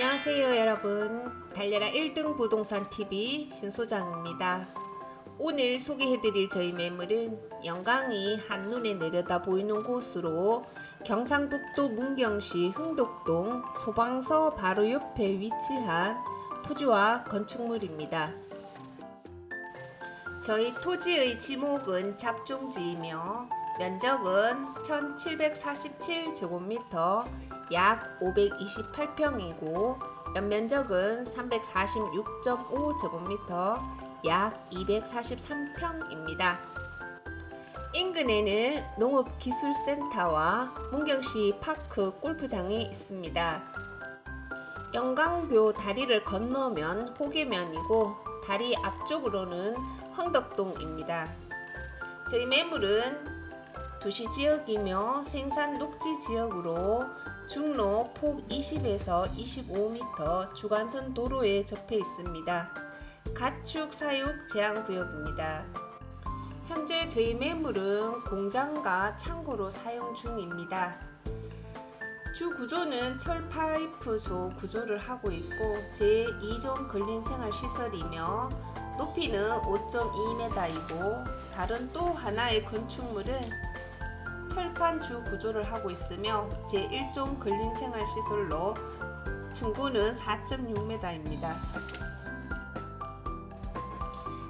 안녕하세요 여러분. 달려라 1등 부동산 TV 신소장입니다. 오늘 소개해드릴 저희 매물은 영광이 한눈에 내려다 보이는 곳으로 경상북도 문경시 흥덕동 소방서 바로 옆에 위치한 토지와 건축물입니다. 저희 토지의 지목은 잡종지이며 면적은 1747제곱미터 약 528평이고 연면적은 346.5제곱미터 약 243평입니다. 인근에는 농업기술센터와 문경시 파크 골프장이 있습니다. 영광교 다리를 건너면 호계면이고 다리 앞쪽으로는 흥덕동입니다. 저희 매물은 도시 지역이며 생산 녹지 지역으로 중로 폭 20에서 25m 주간선 도로에 접해 있습니다. 가축 사육 제한 구역입니다. 현재 저희 매물은 공장과 창고로 사용 중입니다. 주 구조는 철 파이프소 구조를 하고 있고 제2종 근린 생활 시설이며 높이는 5.2m이고 다른 또 하나의 건축물은 철판 주 구조를 하고 있으며 제1종 근린생활 시설로 층고는 4.6m입니다.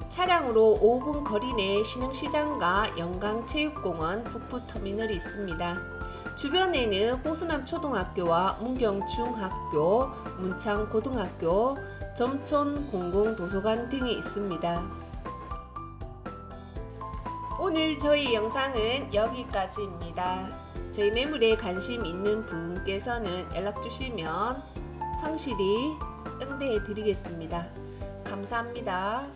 차량으로 5분 거리 내 신흥시장과 영광체육공원 북부터미널이 있습니다. 주변에는 호수남 초등학교와 문경 중학교, 문창 고등학교, 점촌 공공도서관 등이 있습니다. 오늘 저희 영상은 여기까지입니다. 저희 매물에 관심 있는 분께서는 연락 주시면 성실히 응대해 드리겠습니다. 감사합니다.